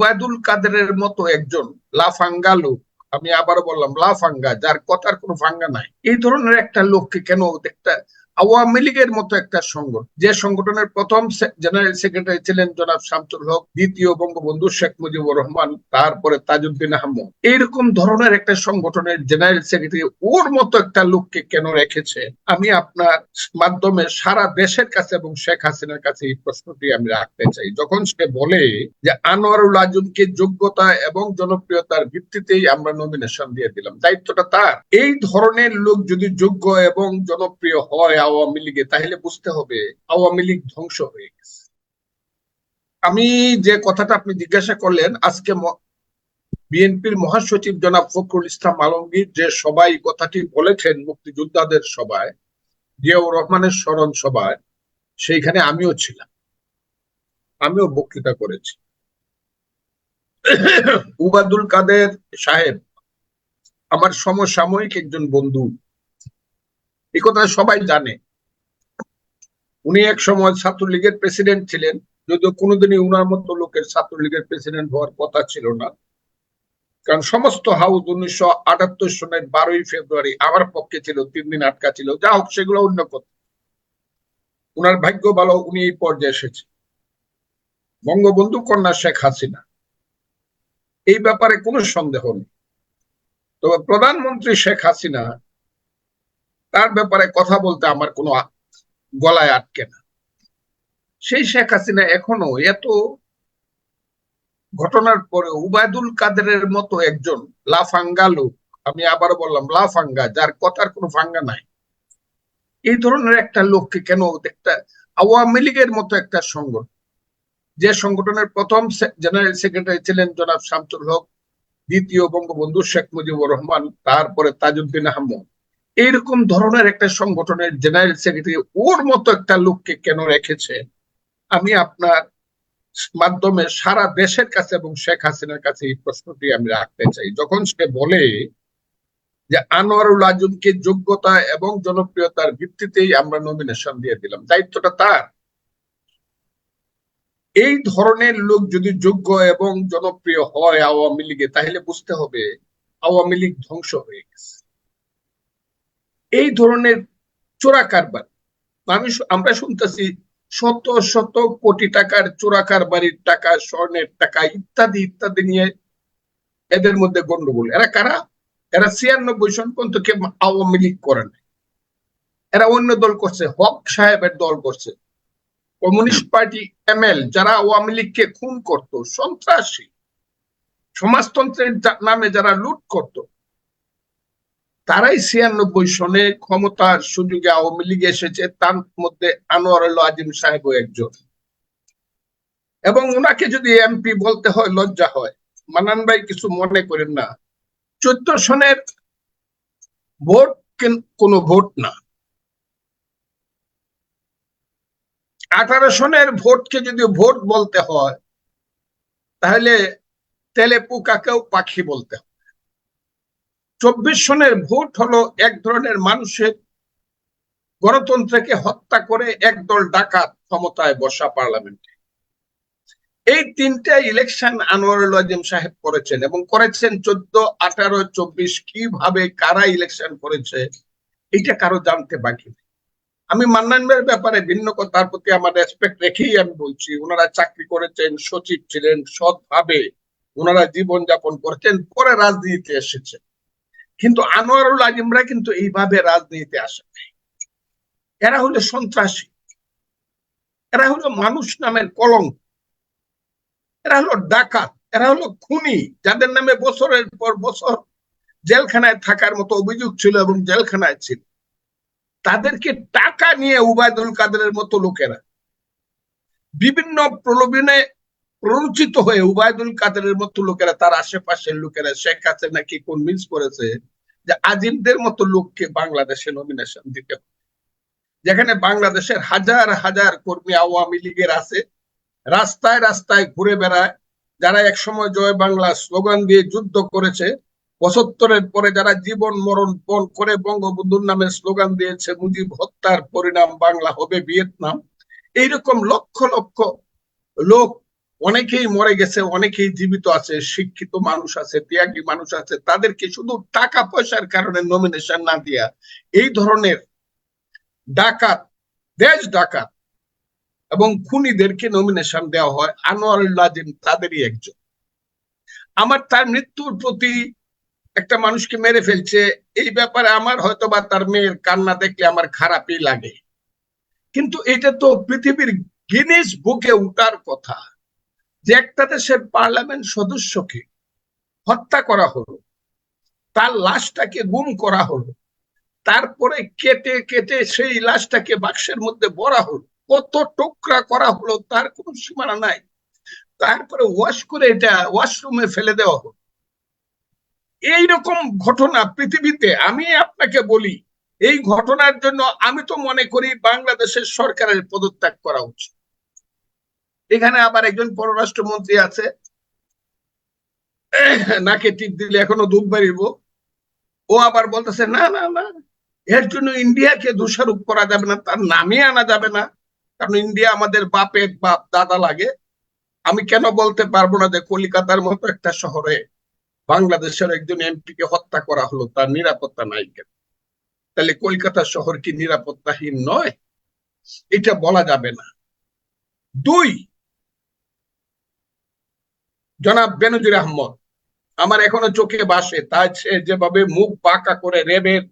উবায়দুল কাদেরের মতো একজন লাফাঙ্গা লোক আমি আবার বললাম, লাফাঙ্গা, যার কথার কোনো ফাঙ্গা নাই। এই ধরনের একটা লোককে কেন একটা আওয়ামী লীগের মতো একটা সংগঠন, যে সংগঠনের প্রথম জেনারেল সেক্রেটারি ছিলেন জনাব শামসুল হক, দ্বিতীয় বঙ্গবন্ধু শেখ মুজিবুর রহমান, তারপরে তাজউদ্দিন আহমদ। এইরকম ধরনের একটা সংগঠনের জেনারেল সেক্রেটারি ওর মতো একটা লোককে কেন রেখেছে? আমি আপনার মাধ্যমে সারা দেশের কাছে এবং শেখ হাসিনার কাছে এই প্রশ্নটি আমি রাখতে চাই। যখন সে বলে যে আনোয়ারুল আজমকে যোগ্যতা এবং জনপ্রিয়তার ভিত্তিতেই আমরা নমিনেশন দিয়ে দিলাম, দায়িত্বটা তার। এই ধরনের লোক যদি যোগ্য এবং জনপ্রিয় হয় আওয়ামী লীগে তাহলে বুঝতে হবে আওয়ামী লীগ ধ্বংস হয়ে গেছে। আমি যে কথাটা আপনি জিজ্ঞাসা করলেন, আজকে বিএনপির মহাসচিব জনাব ফখরুল ইসলাম আলমগীর যে সবাই কথাটি বলেছেন মুক্তিযোদ্ধাদের সভায়, জিয়াউর রহমানের স্মরণ সভায়, সেইখানে আমিও ছিলাম। আমিও বক্তৃতা করেছি। উবাদুল কাদের সাহেব, আমার সমসাময়িক একজন বন্ধু এই কথা সবাই জানে। উনি এক সময় ছাত্রলীগের প্রেসিডেন্ট ছিলেন, যদিও কোনোদিনই উনার মতো লোকের ছাত্রলীগের প্রেসিডেন্ট হওয়ার কথা ছিল না। কারণ সমস্ত হাউস উনিশশো আটাত্তর সনের বারোই ফেব্রুয়ারি আমার পক্ষে ছিল, তিন দিন আটকা ছিল। যা হোক, সেগুলো অন্য কথা। উনার ভাগ্য ভালো, উনি এই পর্যায়ে এসেছে। বঙ্গবন্ধু কন্যা শেখ হাসিনা। এই ব্যাপারে কোনো সন্দেহ নেই। তবে প্রধানমন্ত্রী শেখ হাসিনা তার ব্যাপারে কথা বলতে আমার কোনো গলায় আটকে না। সেই শেখ হাসিনা এখনও এত ঘটনার পরে উবায়দুল কাদেরের মতো একজন লাফাঙ্গা লোক, আমি আবার বললাম লাফাঙ্গা, যার কথার কোনো ফাঙ্গা নাই। এই ধরনের একটা লোককে কেন একটা আওয়ামী লীগের মতো একটা সংগঠন, যে সংগঠনের প্রথম জেনারেল সেক্রেটারি ছিলেন জনাব শামসুল হক, দ্বিতীয় বঙ্গবন্ধু শেখ মুজিবুর রহমান, তারপরে তাজউদ্দিন আহমদ এইরকম ধরনের একটা সংগঠনের জেনারেল সেক্রেটারি ওর মতো একটা লোককে কেন রেখেছে? আমি আপনার মাধ্যমে সারা দেশের কাছে এবং শেখ হাসিনার কাছে এই প্রশ্নটি আমি রাখতে চাই। যখন সে বলে যে আনোয়ারুল আজমকে যোগ্যতা এবং জনপ্রিয়তার ভিত্তিতেই আমরা নমিনেশন দিয়ে দিলাম, দায়িত্বটা তার। এই ধরনের লোক যদি যোগ্য এবং জনপ্রিয় হয় আওয়ামী লীগে, তাহলে বুঝতে হবে আওয়ামী লীগ ধ্বংস হয়ে গেছে। এই ধরনের চোরা কারবার। আমি আমরা শুনতেছি শত শত কোটি টাকার চোরা কারবারির টাকা, স্বর্ণের টাকা ইত্যাদি ইত্যাদি নিয়ে এদের মধ্যে গন্ডগোল। এরা কারা? এরা ছিয়ানব্বই সন পর্যন্ত কে আওয়ামী লীগ করে নাই। এরা অন্য দল করছে, হক সাহেবের দল করছে। কমিউনিস্ট পার্টি এমএল যারা আওয়ামী লীগকে খুন করত, সন্ত্রাসী। সমাজতন্ত্রের নামে যারা লুট করত তারাই ছিয়ানব্বই সনে ক্ষমতার সুযোগে আওয়ামী লীগ এসেছে, তার মধ্যে আনোয়ার আজিম সাহেব একজন। এবং ওনাকে যদি এমপি বলতে হয়, লজ্জা হয়। মানান ভাই কিছু মনে করেন না। চোদ্দ সনের ভোট কোনো ভোট না। আঠারো সনের ভোটকে যদি ভোট বলতে হয়, তাহলে তেলেপু কাকেও পাখি বলতে হয়। চব্বিশ সনের ভোট হলো এক ধরনের মানুষের গণতন্ত্রকে হত্যা করে একদল ডাকাত ক্ষমতায় বসা পার্লামেন্টে। এই তিনটা ইলেকশন আনোয়ারুল আজিম সাহেব করেছেন এবং করেছেন চোদ্দ, আঠারো, চব্বিশ কীভাবে, কারা ইলেকশন করেছে এটা কারও জানতে বাকি নেই। আমি মান্নান ভাইয়ের ব্যাপারে ভিন্ন কথার প্রতি আমার রেসপেক্ট রেখেই আমি বলছি, ওনারা চাকরি করেছেন, সচিব ছিলেন সৎভাবে, ওনারা জীবন যাপন করেছেন, পরে রাজনীতিতে এসেছে কিন্তু আনোয়ারুল আজিমরা কিন্তু এইভাবে রাজনীতিতে আসে এরা হলো সন্ত্রাসী। এরা হলো মানুষ নামের কলঙ্ক। এরা হলো ডাকাত। এরা হলো খুনি। যাদের নামে বছরের পর বছর জেলখানায় থাকার মতো অভিযোগ ছিল এবং জেলখানায় ছিল। তাদেরকে টাকা নিয়ে উবায়দুল কাদের মতো লোকেরা বিভিন্ন প্রলোভনে প্ররোচিত হয়ে উবায়দুল কাদেরের মতো লোকেরা, তার আশেপাশের লোকেরা, শেখ হাসিনা কি কনভিন্স করেছে যে আজিমদের মতো লোককে বাংলাদেশে নমিনেশন দিতে হবে? যেখানে বাংলাদেশের হাজার হাজার কর্মী আওয়ামী লীগের আছে, রাস্তায় রাস্তায় ঘুরে বেড়ায়, যারা একসময় জয় বাংলা স্লোগান দিয়ে যুদ্ধ করেছে, পঁচাত্তরের পরে যারা জীবন মরণ পণ করে বঙ্গবন্ধুর নামে স্লোগান দিয়েছে, মুজিব হত্যার পরিণাম বাংলা হবে ভিয়েতনাম, এইরকম লক্ষ লক্ষ লোক অনেকেই মরে গেছে, অনেকেই জীবিত আছে, শিক্ষিত মানুষ আছে, ত্যাগী মানুষ আছে, তাদেরকে শুধু টাকা পয়সার কারণে নমিনেশন না দিয়া এই ধরনের ডাকাত, দেশ ডাকাত এবং খুনিদেরকে নমিনেশন দেওয়া হয় আনোয়ার নাজিম তাদেরই একজন। আমার তার মৃত্যুর প্রতি একটা মানুষকে মেরে ফেলছে, এই ব্যাপারে আমার হয়তো বা তার মেয়ের কান্না দেখলে আমার খারাপই লাগে। কিন্তু এটা তো পৃথিবীর গিনিস বুকে উঠার কথা। যে একটা দেশের পার্লামেন্ট সদস্যকে হত্যা করা হলো, তার লাশটাকে গুম করা হলো, তারপরে কেটে কেটে সেই লাশটাকে বাক্সের মধ্যে ভরা হলো, কত টুকরা করা হলো তার কোনো সীমানা নাই। তারপরে ওয়াশ করে এটা ওয়াশরুমে ফেলে দেওয়া হলো। এইরকম ঘটনা পৃথিবীতে, আমি আপনাকে বলি, এই ঘটনার জন্য আমি তো মনে করি বাংলাদেশের সরকারের পদত্যাগ করা উচিত। এখানে আবার একজন পররাষ্ট্রমন্ত্রী আছে। নাকে টিপ দিলে এখনও দুধ বাড়িব। ও আবার বলতেছে, না না না, এর জন্য ইন্ডিয়াকে দোষারোপ করা যাবে না, তার নামে আনা যাবে না। কারণ ইন্ডিয়া আমাদের বাপের বাপ, দাদা লাগে। আমি কেন বলতে পারব না যে কলিকাতার মতো একটা শহরে বাংলাদেশের একজন এমপিকে হত্যা করা হলো, তার নিরাপত্তা নাই কেন? তাহলে কলকাতা শহর কি নিরাপত্তাহীন নয়? এটা বলা যাবে না। দুই জনাব বেনজির আহমদ, আমার এখনও চোখে বাসে, তাই সে যেভাবে মুখ বাঁকা করে রেবের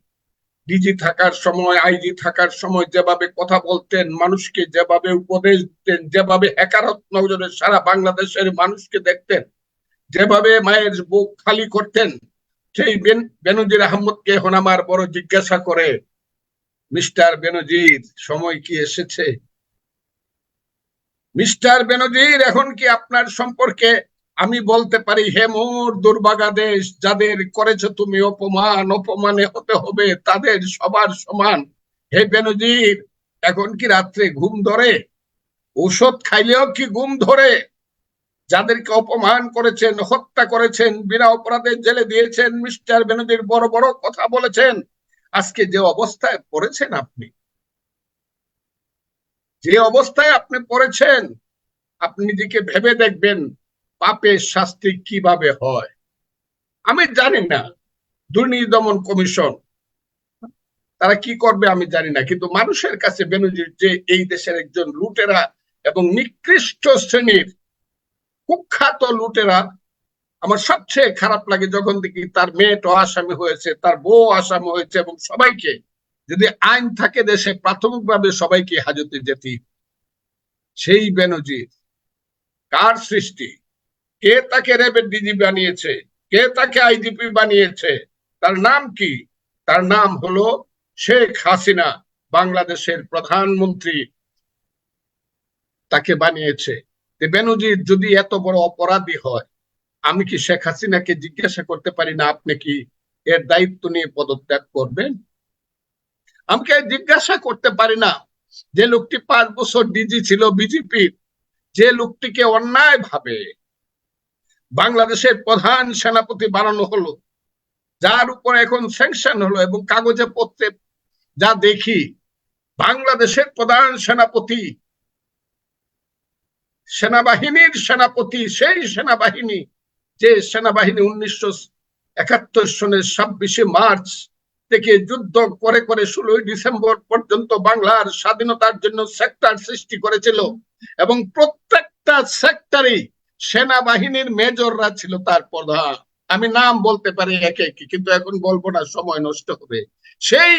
ডিজি থাকার সময় আইজি থাকার সময় যেভাবে কথা বলতেন, মানুষকে যেভাবে উপদেশ দিতেন, যেভাবে একারত নজরে সারা বাংলাদেশের মানুষকে দেখতেন, যেভাবে মায়ের বুক খালি করতেন, সেই বেনজির আহমদকে এখন আমার বড় জিজ্ঞাসা করে, মিস্টার বেনজির, সময় কি এসেছে? মিস্টার বেনজির, এখন কি আপনার সম্পর্কে আমি বলতে পারি, হে মোর দুর্ভাগা দেশ, যাদের করেছ তুমি অপমান, অপমানে হতে হবে, তাদের সবার সমান। হে বেনজির, এখন কি রাত্রে ঘুম ধরে? ঔষধ খাইলেও কি ঘুম ধরে? যাদেরকে অপমান করেছেন, হত্যা করেছেন, বিনা অপরাধে জেলে দিয়েছেন, মিস্টার বেনজির বড় বড় কথা বলেছেন, আজকে যে অবস্থায় পড়েছেন আপনি, যে অবস্থায় আপনি পড়েছেন, আপনি নিজেকে ভেবে দেখবেন। পাপের শাস্তি কীভাবে হয়? আমি জানি না। দুর্নীতি দমন কমিশন, তারা কি করবে আমি জানি না। কিন্তু মানুষের কাছে বেনজির যে এই দেশের একজন লুটেরা এবং নিকৃষ্ট শ্রেণির কুখ্যাত লুটেরা, আমার সবচেয়ে খারাপ লাগে যখন দেখি তার মেয়েটা আসামি হয়েছে, তার বউ আসামি হয়েছে এবং সবাইকে, যদি আইন থাকে দেশে, প্রাথমিকভাবে সবাইকে হাজতে যেতে। সেই বেনজির, কার সৃষ্টি? কে তাকে রেবের ডিজি বানিয়েছে? কে তাকে আইজিপি বানিয়েছে? তার নাম কি? তার নাম হলো শেখ হাসিনা, বাংলাদেশের প্রধানমন্ত্রী। তাকে বানিয়েছে। বেনজির, যদি এত বড় অপরাধী হয়, আমি কি শেখ হাসিনাকে জিজ্ঞাসা করতে পারি না আপনি কি এর দায়িত্ব নিয়ে পদত্যাগ করবেন? আমাকে জিজ্ঞাসা করতে পারি না। যে লোকটি পাঁচ বছর ডিজি ছিল বিজেপির যে লোকটিকে অন্যায় ভাবে বাংলাদেশের প্রধান সেনাপতি বানানো হলো, যার উপর এখন স্যাংশন হলো এবং কাগজে পত্রে যা দেখি, বাংলাদেশের প্রধান সেনাপতি, সেনাবাহিনীর সেনাপতি, সেই সেনাবাহিনী যে সেনাবাহিনী উনিশশো একাত্তর সনের ছাব্বিশে মার্চ থেকে যুদ্ধ করে করে ষোলোই ডিসেম্বর পর্যন্ত বাংলার স্বাধীনতার জন্য সেক্টর সৃষ্টি করেছিল এবং প্রত্যেকটা সেক্টরে সেনাবাহিনীর মেজররা ছিল তার প্রধান। আমি নাম বলতে পারি একে একে, কিন্তু এখন বলব না, সময় নষ্ট হবে। সেই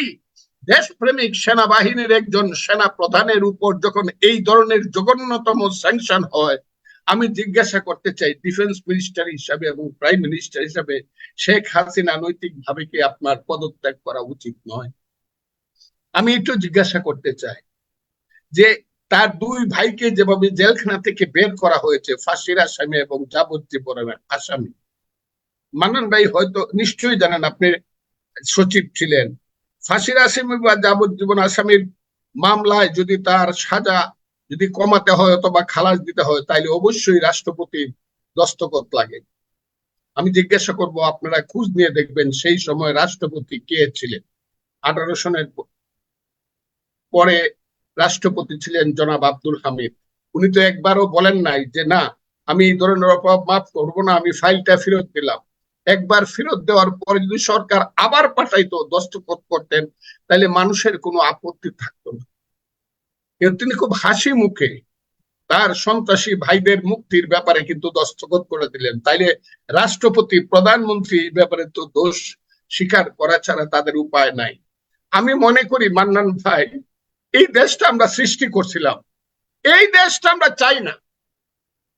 দেশপ্রেমিক সেনাবাহিনীর একজন সেনা প্রধানের উপর যখন এই ধরনের জঘন্যতম স্যাংশন হয়, আমি জিজ্ঞাসা করতে চাই ডিফেন্স মিনিস্টার হিসাবে এবং প্রাইম মিনিস্টার হিসাবে, শেখ হাসিনা নৈতিক ভাবে কি আপনার পদত্যাগ করা উচিত নয়? আমি একটু জিজ্ঞাসা করতে চাই যে তার দুই ভাইকে যেভাবে জেলখানা থেকে বের করা হয়েছে, ফাঁসির আসামি এবং যাবজ্জীবনের আসামি। মানন ভাই হয়তো নিশ্চয়ই জানেন, আপনি সচিব ছিলেন। ফাঁসির আসামি বা যাবজ্জীবন আসামির মামলায় যদি তার সাজা যদি কমাতে হয় অথবা খালাস দিতে হয়, তাইলে অবশ্যই রাষ্ট্রপতির দস্তখত লাগে। আমি জিজ্ঞাসা করব, আপনারা খুঁজ নিয়ে দেখবেন সেই সময় রাষ্ট্রপতি কে ছিলেন। আঠারো সনের পরে রাষ্ট্রপতি ছিলেন জনাব আব্দুল হামিদ। উনি তো একবারও বলেন নাই যে, না, আমি এই ধরনের অপরাধ মাফ করব না, আমি ফাইলটা ফেরত দিলাম একবার ফেরত দেওয়ার পরে যদি সরকার আবার পাঠাইতো, দস্তখত করতেন, তাহলে মানুষের কোনো আপত্তি থাকতো না। কিন্তু তিনি খুব হাসি মুখে তার সন্ত্রাসী ভাইদের মুক্তির ব্যাপারে কিন্তু দস্তখত করে দিলেন। তাইলে রাষ্ট্রপতি, প্রধানমন্ত্রী এই ব্যাপারে তো দোষ স্বীকার করা ছাড়া তাদের উপায় নাই। আমি মনে করি মান্নান ভাই এই দেশটা আমরা সৃষ্টি করছিলাম। এই দেশটা আমরা চাই না।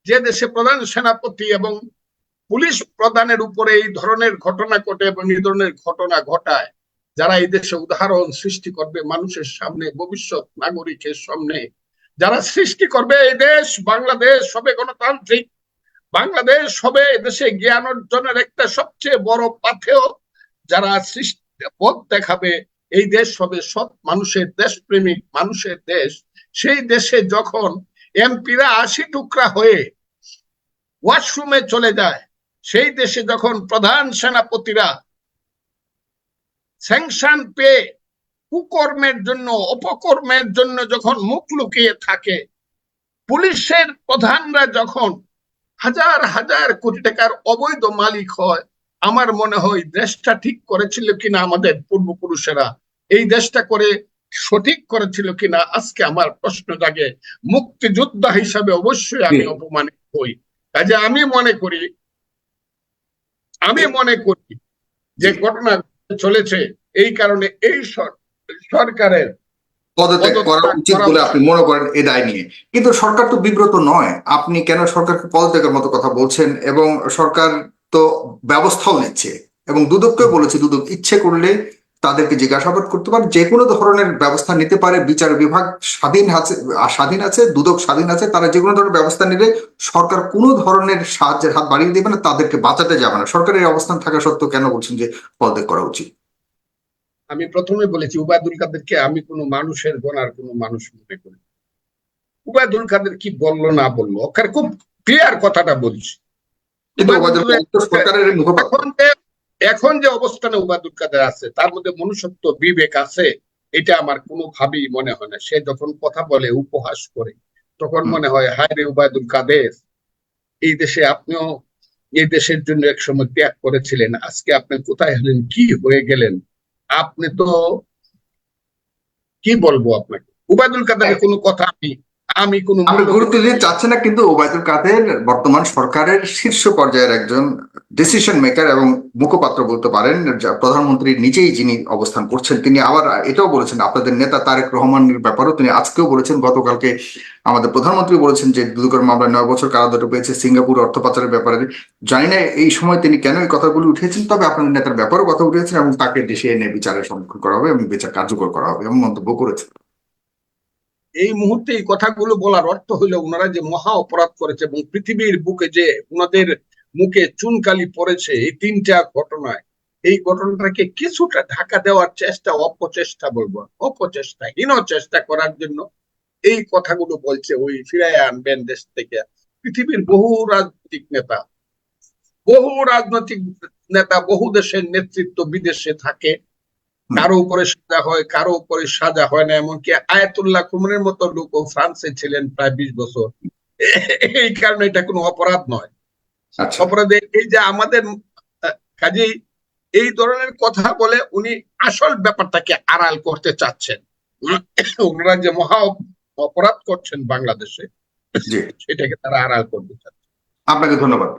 যে দেশে প্রধান সেনাপতি এবং পুলিশ প্রধানের উপরে এই ধরনের ঘটনা ঘটে এবং এই ধরনের ঘটনা ঘটায়, যারা এই দেশে উদাহরণ সৃষ্টি করবে, মানুষের সামনে, ভবিষ্যৎ নাগরিকের সামনে, যারা সৃষ্টি করবে, এই দেশ বাংলাদেশ হবে গণতান্ত্রিক। বাংলাদেশ হবে দেশে জ্ঞান অর্জনের একটা সবচেয়ে বড় পাথেও যারা সৃষ্টি পথ দেখাবে এই দেশ হবে সৎ মানুষের দেশপ্রেমিক মানুষের দেশ। সেই দেশে যখন এমপিরা আশি টুকরা হয়ে ওয়াশরুমে চলে যায়, সেই দেশে যখন প্রধান সেনাপতিরা স্যাংশন পেয়ে কুকর্মের জন্য, অপকর্মের জন্য যখন মুখ লুকিয়ে থাকে, পুলিশের প্রধানরা যখন হাজার হাজার কোটি টাকার অবৈধ মালিক হয়, আমার মনে হয় দেশটা ঠিক করেছিল কিনা আমাদের পূর্বপুরুষেরা। এই দেশটা করে সঠিক করেছিল কিনা আজকে আমার প্রশ্ন জাগে। মুক্তিযোদ্ধা হিসাবে অবশ্যই আমি অপমানিত হই। কাজে আমি মনে করি আমি মনে করি যে ঘটনা চলেছে এই কারণে এই সরকারের পদত্যাগ করা উচিত বলে আপনি মনে করেন এ দায় নিয়ে। কিন্তু সরকার তো বিব্রত নয়। আপনি কেন সরকারকে পদত্যাগের মতো কথা বলছেন এবং সরকার তো ব্যবস্থাও নিচ্ছে এবং দুদককে বলেছে দুদক ইচ্ছে করলে তাদেরকে জিজ্ঞাসাবাদ করতে পারে যে কোনো ধরনের ব্যবস্থা নিতে পারে বিচার বিভাগ স্বাধীন আছে স্বাধীন আছে দুদক স্বাধীন আছে তারা যে কোনো ধরনের ব্যবস্থা নিলে সরকার কোনো ধরনের সাহায্যের হাত বাড়িয়ে দেবে না তাদেরকে বাঁচাতে যাবে না। সরকারের অবস্থান থাকা সত্ত্বেও কেন বলছেন যে পদত্যাগ করা উচিত? আমি প্রথমে বলেছি উবায়দুল কাদেরকে আমি কোনো মানুষের গোনার কোনো মানুষ মনে করি উবায়দুল কাদের কি বলল না বলল? ওখানে খুব ক্লিয়ার কথাটা বলছি। কিন্তু সরকারের মুখপাত্র এখন যে অবস্থানে উবায়দুল কাদের আছে তার মধ্যে মনুষ্যত্ব বিবেক আছে এটা আমার কোনোভাবেই মনে হয় না। সে যখন কথা বলে উপহাস করে তখন মনে হয় হায় রে উবায়দুল কাদের এই দেশে আপনিও এই দেশের জন্য এক সময় ত্যাগ করেছিলেন আজকে আপনি কোথায় হলেন কি হয়ে গেলেন? আপনি তো কি বলব আপনাকে? উবায়দুল কাদের কোনো কথা আমি আমি কোনো গুরুত্ব দিয়ে চাচ্ছি না। কিন্তু ওবায়দুল কাদের বর্তমান সরকারের শীর্ষ পর্যায়ের একজন ডিসিশন মেকার এবং মুখপাত্র বলতে পারেন প্রধানমন্ত্রী নিজেই যিনি অবস্থান করছেন, তিনি আবার এটাও বলেছেন, আপনাদের নেতা তারেক রহমানের ব্যাপারেও তিনি আজকেও বলেছেন, গতকালকে আমাদের প্রধানমন্ত্রী বলেছেন যে দুদকের মামলায় নয় বছর কারাদণ্ড পেয়েছে সিঙ্গাপুর অর্থ পাচারের ব্যাপারে। জানি না এই সময় তিনি কেন এই কথাগুলো উঠিয়েছেন, তবে আপনাদের নেতার ব্যাপারেও কথা উঠিয়েছেন এবং তাকে দেশে এনে বিচারের সম্মুখীন করা হবে এবং বিচার কার্যকর করা হবে এমন মন্তব্য করেছেন। এই মুহূর্তে এই কথাগুলো বলার অর্থ হলো, ওনারা যে মহা অপরাধ করেছে এবং পৃথিবীর বুকে যে ওনাদের মুখে চুনকালি পড়েছে এই তিনটা ঘটনায়। এই ঘটনাটাকে কিছুটা ঢাকা দেওয়ার চেষ্টা, অপচেষ্টা বলব অপচেষ্টা হীন চেষ্টা করার জন্য এই কথাগুলো বলছে ওই ফিরায় আনবেন দেশ থেকে। পৃথিবীর বহু রাজনৈতিক নেতা, বহু রাজনৈতিক নেতা, বহু দেশের নেতৃত্ব বিদেশে থাকে। কারও উপরে সাজা হয়, কারও উপরে সাজা হয় না, এমনকি আয়াতুল্লাহ কুমরের মতো লোকও ফ্রান্সে ছিলেন প্রায় বিশ বছর। এই কারণে এটা কোনো অপরাধ নয়। আচ্ছা। অপরাধে এই যে আমাদের কাজেই এই ধরনের কথা বলে উনি আসল ব্যাপারটাকে আড়াল করতে চাচ্ছেন। ওনারা যে মহা অপরাধ করছেন বাংলাদেশে সেটাকে তারা আড়াল করতে চাচ্ছেন। আপনাকে ধন্যবাদ।